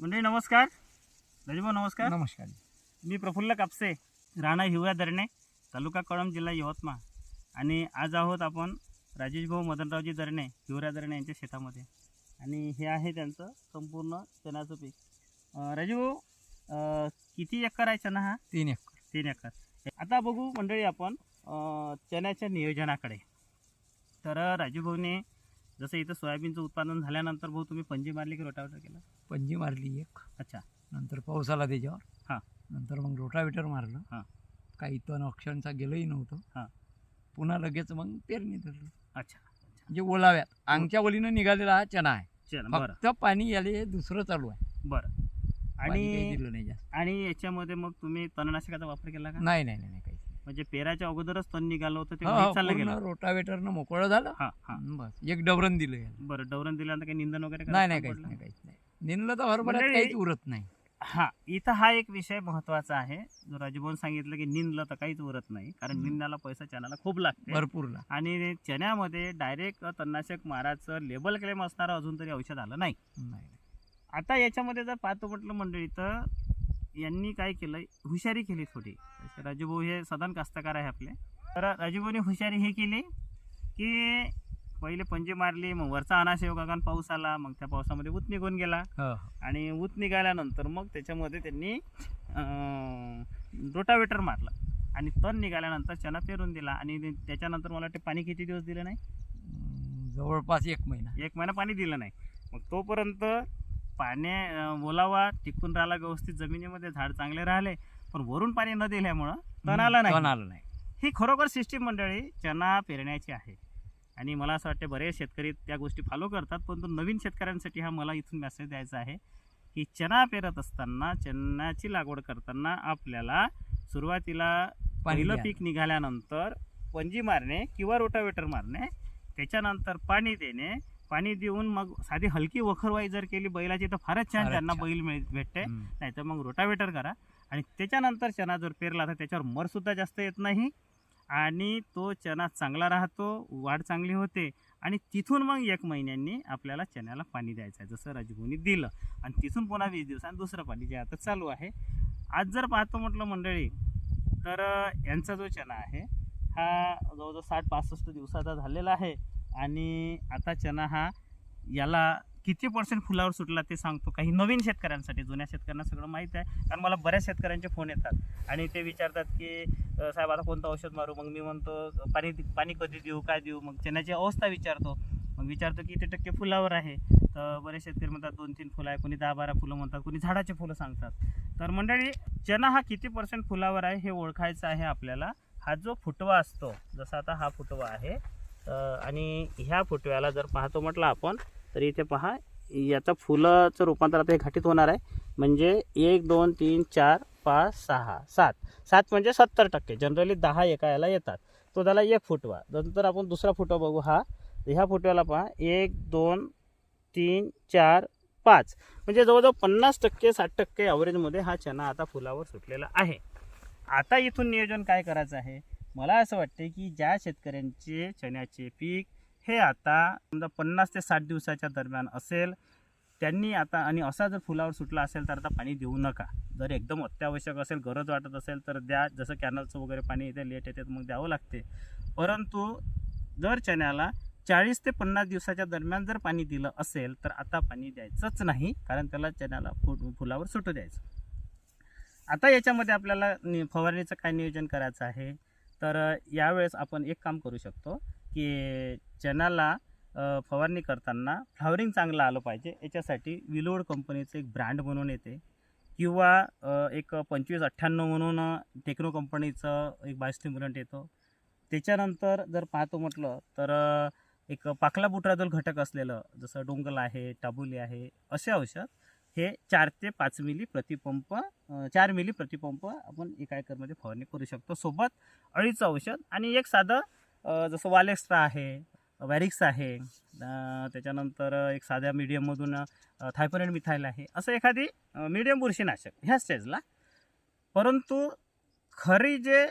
मंडळी नमस्कार. राजूभाऊ नमस्कार. नमस्कार. मी प्रफुल्ल कापसे राणा हिवरा दरणे तालुका कळंब जिल्हा यवतमाळ. आणि आज आहोत आपण राजेशभाऊ मदनरावजी दरणे हिवरा दरणे यांच्या शेतामध्ये. आणि हे आहे त्यांचं संपूर्ण चण्याचं पीक. राजूभाऊ किती एकर आहे चणा हा? तीन एकर. तीन एकर. आता बघू मंडळी आपण चण्याच्या नियोजनाकडे. तर राजूभाऊने जसं इथं सोयाबीनचं उत्पादन झाल्यानंतर भाऊ तुम्ही पंजी मारली की रोटावटर केलं? पंजी मारली एक. अच्छा. नंतर पाऊस आला त्याच्यावर. हां. नंतर मग रोटावेटर मारलं. हां. काही तण अक्षरांचा गेलंही नव्हतं. हां. पुन्हा लगेच मग पेरणी धरली. अच्छा म्हणजे ओलाव्यात. अंगच्या ओलीनं निघालेला हा चणा आहे. चल बरं. फक्त पाणी याले दुसरं चालू आहे. बरं. पाणी काही आणि दिलं नाही जास्त. आणि याच्यामध्ये मग तुम्ही तणनाशकाचा वापर केला का? नाही नाही नाही नाही, नाही. म्हणजे पेराच्या अगोदरच तण निघालं होतं ते चाललं गेलं. रोटावेटरनं मोकळं झालं. बस एक डबरन दिलं बरं डवरण दिल्यानंतर काही निंदन वगैरे नाही नाही काहीच? नाही काहीच नाही. निनलं तर हरभऱ्यात मंडळी- काहीच उरत नाही. हा इथं हा एक विषय महत्त्वाचा आहे. जो राजभवन सांगितलं की निंदलं तर काहीच उरत नाही कारण. निंदाला पैसा चण्याला खूप लागते. भरपूर आणि चण्यामध्ये डायरेक्ट तणनाशक माराचं लेबल क्लेम असणारं अजून तरी औषध आलं नाही. आता याच्यामध्ये जर पाहतो म्हटलं मंडळी तर यांनी काय केलं हुशारी केली थोडी. राजूभाऊ हे सदन कास्तकार आहे आपले. तर राजूभाऊने हुशारी हे केली की पहिले पंजे मारली मग वरचा अनाशय कारण पाऊस आला मग त्या पावसामध्ये ऊत निघून गेला. हो आणि ऊत निघाल्यानंतर मग त्याच्यामध्ये त्यांनी रोटावेटर मारलं. आणि तण निघाल्यानंतर चना पेरून दिला. आणि त्याच्यानंतर मला वाटते पाणी किती दिवस दिलं नाही? जवळपास एक महिना. एक महिना पाणी दिलं नाही. मग तोपर्यंत पाण्या ओलावा टिकून राहिला व्यवस्थित. जमिनीमध्ये झाड चांगले राहिले. पण वरून पाणी न दिल्यामुळं तण आलं तण नाही आलं नाही ही खरोखर सिस्टीम मंडळी चना पेरण्याची आहे आणि मला असं वाटतं बरेच शेतकरी त्या गोष्टी फॉलो करतात परंतु नवीन शेतकऱ्यांसाठी हा मला इथून मेसेज द्यायचा आहे की चना पेरत असताना चण्याची लागवड करताना आपल्याला सुरुवातीला पहिलं. पीक निघाल्यानंतर पंजी मारणे किंवा रोटावेटर मारणे त्याच्यानंतर पाणी देणे पाणी देऊन मग साधी हलकी वखरवाई जर केली बैलाची तर फारच छान त्यांना. बैल मिळ भेटते. नाही तर मग रोटावेटर करा आणि त्याच्यानंतर चना जर पेरला तर त्याच्यावर मरसुद्धा जास्त येत नाही. आणि तो चना चांगला राहतो वाढ चांगली होते आणि तिथून मग एक महिन्यांनी आपल्याला चण्याला पाणी द्यायचं आहे जसं राजभूनी दिलं. आणि तिथून पुन्हा वीस दिवसांनी दुसरं पाणी जे आता चालू आहे. आज जर पाहतो म्हटलं मंडळी तर यांचा जो चना आहे हा जवळजवळ साठ पासष्ट दिवसाचा झालेला आहे. आणि आता चना हा याला किती पर्सेंट फुलावर सुटला ते सांगतो. काही नवीन शेतकऱ्यांसाठी जुन्या शेतकऱ्यांना सगळं माहीत आहे. कारण मला बऱ्याच शेतकऱ्यांचे फोन येतात. आणि ते विचारतात की साहेब आता कोणतं औषध मारू? मग मी म्हणतो पाणी पाणी कधी देऊ काय देऊ? मग चण्याची अवस्था विचारतो. मग विचारतो किती टक्के फुलावर आहे. तर बरेच शेतकरी म्हणतात दोन तीन फुलं आहे. कोणी दहा बारा फुलं म्हणतात कोणी झाडाचे फुलं सांगतात. तर मंडळी चना हा किती पर्सेंट फुलावर आहे हे ओळखायचं आहे आपल्याला. हा जो फुटवा असतो जसा आता हा फुटवा आहे आणि ह्या फुटव्याला जर पाहतो म्हटलं आपण तर इथे पहा याचं फुलाचं रूपांतर आता हे घटित होणार आहे. म्हणजे एक दोन तीन चार पाच सहा सात. सात म्हणजे सत्तर टक्के. जनरली दहा एका याला येतात. तो त्याला एक फुटवा. नंतर आपण दुसरा फुटवा बघू. हा ह्या फुटव्याला पहा. एक दोन तीन चार पाच. म्हणजे जवळजवळ पन्नास टक्के साठ टक्के ॲव्हरेजमध्ये हा चना आता फुलावर सुटलेला आहे. आता इथून नियोजन काय करायचं आहे? मला असं वाटते की ज्या शेतकऱ्यांचे चण्याचे पीक हे आता समजा पन्नास ते साठ दिवसाच्या दरम्यान असेल त्यांनी आता आणि असा जर फुलावर सुटला असेल तर आता पाणी देऊ नका. जर एकदम अत्यावश्यक असेल गरज वाटत असेल तर द्या. जसं कॅनलचं वगैरे पाणी येते लेट येते तर मग द्यावं लागते. परंतु जर चण्याला चाळीस ते पन्नास दिवसाच्या दरम्यान जर पाणी दिलं असेल तर आता पाणी द्यायचंच नाही कारण त्याला चण्याला फु फुलावर सुटू द्यायचं. आता याच्यामध्ये आपल्याला नि फवारणीचं काय नियोजन करायचं आहे? तर यावेळेस आपण एक काम करू शकतो. की चण्याला फवारणी करताना फ्लावरिंग चांगलं आलं पाहिजे. याच्यासाठी विलोड कंपनीचं एक ब्रँड म्हणून येते. किंवा एक पंचवीस अठ्ठ्याण्णव म्हणून टेक्नो कंपनीचं एक बायोस्टिम्युलंट येतो. त्याच्यानंतर जर पाहतो म्हटलं तर एक पाकला बुट्राजोल घटक असलेलं जसं डोंगल आहे टाबुली आहे असे औषध हे चार ते पाच मिली प्रतिपंप चार मिली प्रतिपंप आपण एका एकरमध्ये फवारणी करू शकतो. सोबत अळीचं औषध आणि एक साधं जसं वालेक्स्ट्रा आहे वॅरिक्स आहे त्याच्यानंतर एक साध्या मीडियममधून थायपोनेट मिथाईल आहे असं एखादी मीडियम बुरशीनाशक ह्या स्टेजला परंतु खरी जे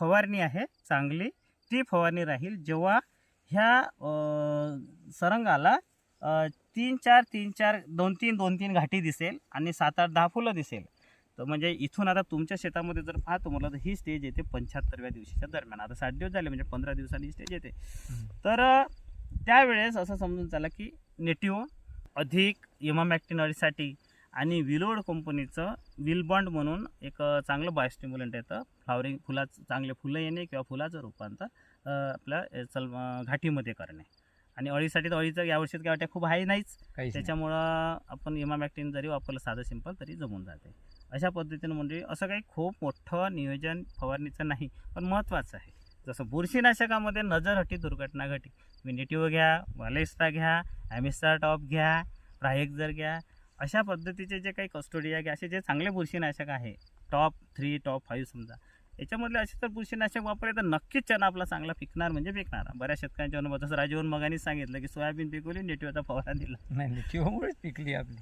फवारणी आहे चांगली ती फवारणी राहील जेव्हा ह्या सरंगाला तीन चार तीन चार दोन तीन दोन तीन घाटी दिसेल आणि सात आठ दहा फुलं दिसेल. तर म्हणजे इथून आता तुमच्या शेतामध्ये जर पाहतो म्हटलं तर ही स्टेज येते पंच्याहत्तरव्या दिवशीच्या दरम्यान. आता साठ दिवस झाले म्हणजे पंधरा दिवसांनी स्टेज येते. तर त्यावेळेस असं समजून चाला की नेटिव्ह अधिक इमामॅक्टिन अळीसाठी आणि विलोड कंपनीचं विलबॉन्ड म्हणून एक चांगलं बायोस्टिम्युलंट येतं. फ्लावरिंग फुलाचं चांगले फुलं येणे किंवा फुलाचं रूपांतर आपल्या चल घाटीमध्ये करणे. आणि अळीसाठी तर अळीचं यावर्षी काय वाटतं खूप हाय नाहीच. त्याच्यामुळं आपण इमामॅक्टिन जरी वापरलं साधं सिंपल तरी जमून जाते. अशा पद्धतीनं म्हणजे असं काही खूप मोठं नियोजन फवारणीचं नाही पण महत्त्वाचं आहे. जसं बुरशीनाशकामध्ये नजरहटी दुर्घटना घटी विनेटिव घ्या वालेस्टा घ्या ॲमिस्टा टॉप घ्या प्रायेक्झर घ्या. अशा पद्धतीचे जे काही कस्टोडिया घ्या असे जे चांगले बुरशीनाशक आहे टॉप थ्री टॉप फाईव्ह समजा याच्यामधले असे तर बुरशीनाशक वापरले तर नक्कीच चना आपला चांगला पिकणार म्हणजे पिकणार. बऱ्याच शेतकऱ्यांच्या अनुभव जसं राजीवन मगानीच सांगितलं की सोयाबीन पिकवली नेटिव्हचा फवारा दिला. नाही चिवमुळेच पिकली आपली.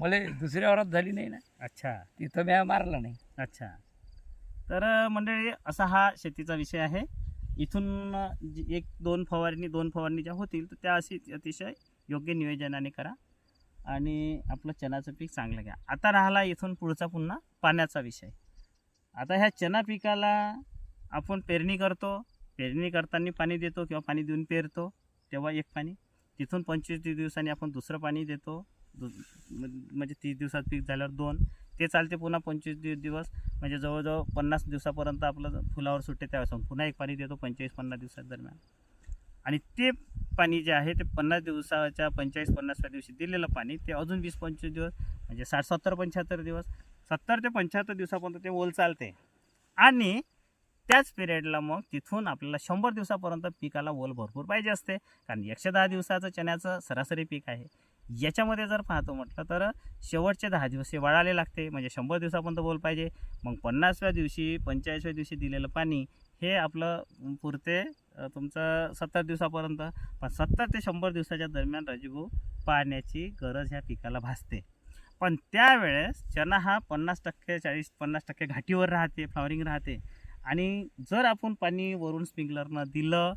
मला दुसऱ्या वरात झाली नाही ना. अच्छा. तिथं म्या मारला नाही. अच्छा. तर मंडळी असा हा शेतीचा विषय आहे. इथून एक दोन फवारणी दोन फवारणी ज्या होतील तर त्या अशी अतिशय योग्य नियोजनाने करा आणि आपलं चणाचं पीक चांगलं घ्या. आता राहिला इथून पुढचा पुन्हा पाण्याचा विषय. आता ह्या चना पिकाला आपण पेरणी करतो पेरणी करताना पाणी देतो किंवा पाणी देऊन पेरतो तेव्हा एक पाणी. तिथून पंचवीस तीस दिवसांनी आपण दुसरं पाणी देतो. दु म्हणजे तीस दिवसात पीक झाल्यावर दोन. ते चालते पुन्हा पंचवीस दि दिवस. म्हणजे जवळजवळ पन्नास दिवसापर्यंत आपलं फुलावर सुटते त्यावेळेस पुन्हा एक पाणी देतो पंचेचाळीस पन्नास दिवसात दरम्यान. आणि ते पाणी जे आहे ते पन्नास दिवसाच्या पंचेचाळीस पन्नासव्या दिवशी दिलेलं पाणी ते अजून वीस पंचवीस दिवस म्हणजे साठ सत्तर पंच्याहत्तर दिवस सत्तर ते पंच्याहत्तर दिवसापर्यंत ते ओल चालते. आणि त्याच पिरियडला मग तिथून आपल्याला शंभर दिवसापर्यंत पिकाला ओल भरपूर पाहिजे असते. कारण एकशे दहा दिवसाचं चण्याचं सरासरी पीक आहे. याच्यामध्ये जर पाहतो म्हटलं तर शेवटचे दहा दिवस हे वाळाले लागते. म्हणजे शंभर दिवसापर्यंत बोल पाहिजे. मग पन्नासव्या दिवशी पंचेचाळीसव्या दिवशी दिलेलं पाणी हे आपलं पुरते तुमचं सत्तर दिवसापर्यंत. पण सत्तर ते शंभर दिवसाच्या दरम्यान रजबू पाण्याची गरज ह्या पिकाला भासते. पण त्यावेळेस चना हा पन्नास टक्के चाळीस पन्नास टक्के घाटीवर राहते फ्लॉवरिंग राहते. आणि जर आपण पाणी वरून स्प्रिंकलरनं दिलं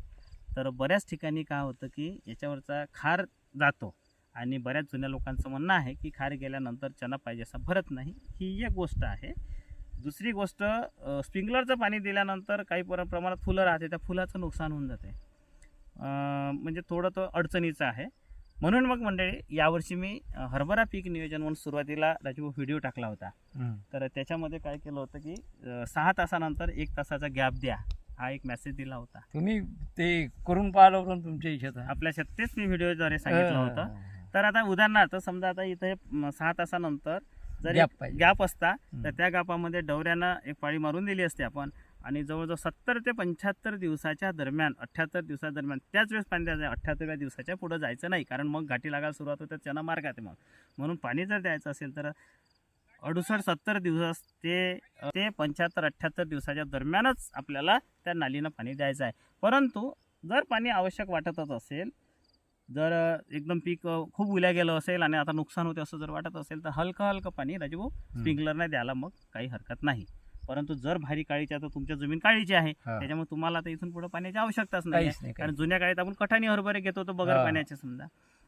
तर बऱ्याच ठिकाणी काय होतं की याच्यावरचा खार जातो. आणि बऱ्याच जुन्या लोकांचं म्हणणं आहे की खार गेल्यानंतर चना पाहिजे असा भरत नाही. ही एक गोष्ट आहे. दुसरी गोष्ट स्प्रिंकलरचं पाणी दिल्यानंतर काही पर प्रमाणात फुलं राहते त्या फुलाचं नुकसान होऊन जाते. म्हणजे थोडं तो अडचणीचं आहे. म्हणून मग मंडळी यावर्षी मी हरभरा पीक नियोजन म्हणून सुरुवातीला राजू व्हिडिओ टाकला होता. तर त्याच्यामध्ये काय केलं होतं की सहा तासानंतर एक तासाचा गॅप द्या हा एक मेसेज दिला होता तुम्ही ते करून पाहिलं पण तुमच्या इच्छा आपल्या शेतीच मी व्हिडिओद्वारे सांगितलं होतं तर आता उदाहरणार्थ समजा आता इथे सहा तासानंतर जर. गॅप असता तर. त्या गॅपामध्ये डवऱ्यानं एक पाळी मारून दिली असते आपण आणि जवळजवळ सत्तर ते पंच्याहत्तर दिवसाच्या दरम्यान अठ्ठ्याहत्तर दिवसादरम्यान त्याच वेळेस पाणी द्यायचं अठ्ठ्याहत्तरव्या दिवसाच्या पुढं जायचं नाही कारण मग घाटी लागायला सुरुवात होते त्यांना मार्गात आहे मग. म्हणून पाणी जर द्यायचं असेल तर अडुसष्ट सत्तर दिवस ते ते पंच्याहत्तर अठ्ठ्याहत्तर दिवसाच्या दरम्यानच आपल्याला त्या नालीनं पाणी द्यायचं आहे. परंतु जर पाणी आवश्यक वाटतच असेल जर एकदम पीक खूप उल्या गेलं असेल आणि आता नुकसान होते असं जर वाटत असेल तर हलकं हलकं पाणी राजू स्प्रिंकलरने द्यायला मग काही हरकत नाही. परंतु जर भारी काळीची आता तुमच्या जमीन काळीची आहे. त्याच्यामुळे तुम्हाला आता इथून पुढे पाण्याची आवश्यकताच नाही कारण जुन्या काळात आपण कठाणी हरभरे घेत होतो बगर. पाण्याचे समजा.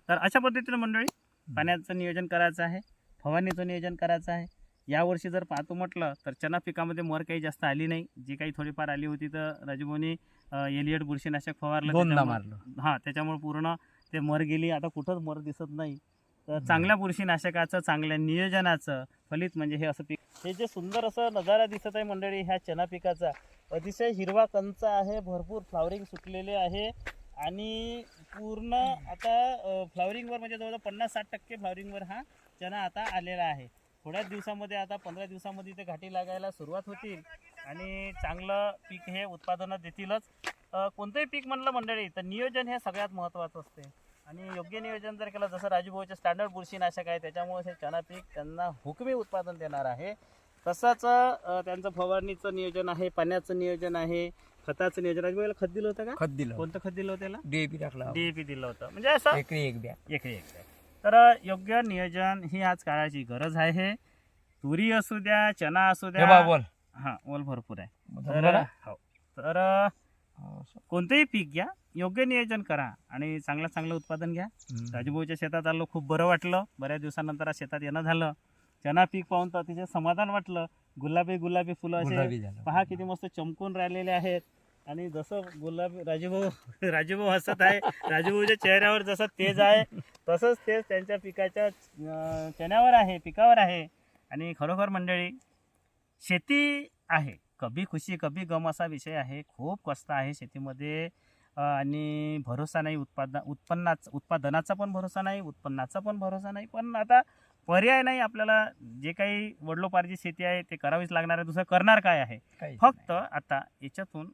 तर अशा पद्धतीनं मंडळी पाण्याचं नियोजन करायचं आहे फवारणीचं नियोजन करायचं आहे. यावर्षी जर पाहतो म्हटलं तर चना पिकामध्ये मर काही जास्त आली नाही. जी काही थोडीफार आली होती तर राजभवनी एलियट बुरशीनाशक फवारलं मारलं. हां त्याच्यामुळे पूर्ण ते मर गेली. आता कुठंच मर दिसत नाही. तर चांगल्या बुरशीनाशकाचं चांगल्या नियोजनाचं फलित म्हणजे हे असं पीक हे जे सुंदर असं नजारा दिसत आहे मंडळी ह्या चना पिकाचा. अतिशय हिरवा कंच आहे भरपूर फ्लावरिंग सुटलेले आहे. आणि पूर्ण आता फ्लावरिंगवर म्हणजे जवळजवळ पन्नास साठ टक्के फ्लावरिंगवर हा चना आता आलेला आहे. थोड्याच दिवसामध्ये आता पंधरा दिवसामध्ये ते घाटी लागायला सुरुवात होतील. आणि चांगलं पीक हे उत्पादनं देतीलच. कोणतंही पीक म्हणलं मंडळी तर नियोजन हे सगळ्यात महत्त्वाचं असते. आणि योग्य नियोजन जर केलं जसं राजूभाऊचे स्टँडर्ड बुरशीनाशक आहे त्याच्यामुळे हे चना पीक त्यांना हुकमी उत्पादन देणार आहे. तसंच त्यांचं फवारणीचं नियोजन आहे पाण्याचं नियोजन आहे खताचं नियोजन राजूभाईला खत दिलं होतं का? खत दिलं कोणतं खत दिलं होतं त्याला डीएपी टाकला डीएपी दिलं होतं. म्हणजे असं एकरी एक बॅग. एकरी एक बॅग. तर योग्य नियोजन ही आज काळाची गरज आहे. तुरी असू द्या चना असू हे द्या बोल. हा ओल भरपूर आहे. तर? हो. तर. कोणतंही पीक घ्या योग्य नियोजन करा आणि चांगलं चांगलं उत्पादन घ्या. राजूभाऊच्या शेतात आलो खूप बरं वाटलं. बऱ्याच दिवसानंतर आज शेतात येणं झालं. चना पीक पाहून तर अतिशय समाधान वाटलं. गुलाबी गुलाबी फुलं असे. पहा किती मस्त चमकून राहिलेले आहेत. आणि जसं गुलाबी राजूभाऊ राजूभाऊ हसत आहे राजूभाऊच्या चेहऱ्यावर जसं तेज आहे तसंच तेज त्यांच्या पिकाच्या चण्यावर आहे पिकावर आहे. आणि खरोखर मंडळी शेती आहे. कभी खुशी कभी गम असा विषय आहे. खूप कष्ट आहे शेतीमध्ये. आणि भरोसा नाही उत्पादन उत्पन्नाचा उत्पादनाचा पण भरोसा नाही उत्पन्नाचा पण भरोसा नाही. पण आता पर्याय नाही आपल्याला. जे काही वडलोपार्जित शेती आहे ते करावीच लागणार आहे. दुसरं करणार काय आहे? फक्त आता याच्यातून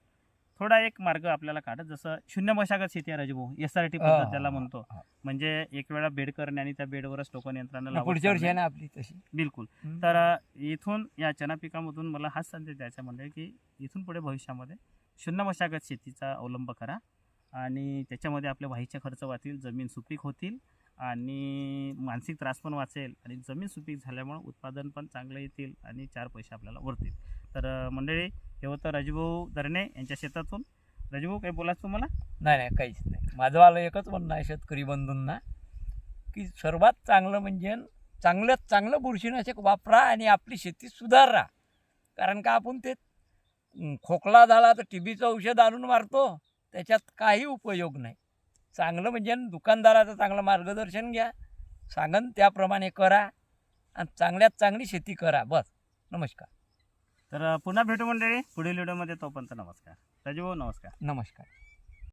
थोडा एक मार्ग आपल्याला काढत जसं शून्य मशागत शेती आहे राजूभाऊ एस आर टी. पद्धत त्याला म्हणतो. म्हणजे एक वेळा बेड करणे आणि त्या बेडवरच टोकन यंत्रणा पुढच्या वर्षी आहे. ना आपली तशी बिलकुल तर इथून या चना पिकामधून मला हाच संदेश द्यायचा म्हणजे की इथून पुढे भविष्यामध्ये शून्य मशागत शेतीचा अवलंब करा आणि त्याच्यामध्ये आपले वाहीचे खर्च वाचतील जमीन सुपीक होतील आणि मानसिक त्रास पण वाचेल आणि जमीन सुपीक झाल्यामुळे उत्पादन पण चांगलं येतील आणि चार पैसे आपल्याला वरतील तर मंडळी हे होतं राजूभाऊ दरणे यांच्या शेतातून. राजूभाऊ काही बोलायचं तुम्हाला? नाही नाही काहीच नाही. माझं आलं एकच म्हणणं आहे शेतकरी बंधूंना की सर्वात चांगलं म्हणजे चांगल्यात चांगलं बुरशीनाशक वापरा आणि आपली शेती सुधारा. कारण का आपण ते खोकला झाला तर टी बीचं औषध आणून मारतो त्याच्यात काही उपयोग नाही. चांगलं म्हणजे दुकानदाराचं चांगलं मार्गदर्शन घ्या सांगन त्याप्रमाणे करा आणि चांगल्यात चांगली शेती करा. बस. नमस्कार. तर पुन्हा भेटू मंडळी. पुढील व्हिडिओमध्ये तोपर्यंत नमस्कार. राजूभाऊ नमस्कार. नमस्कार.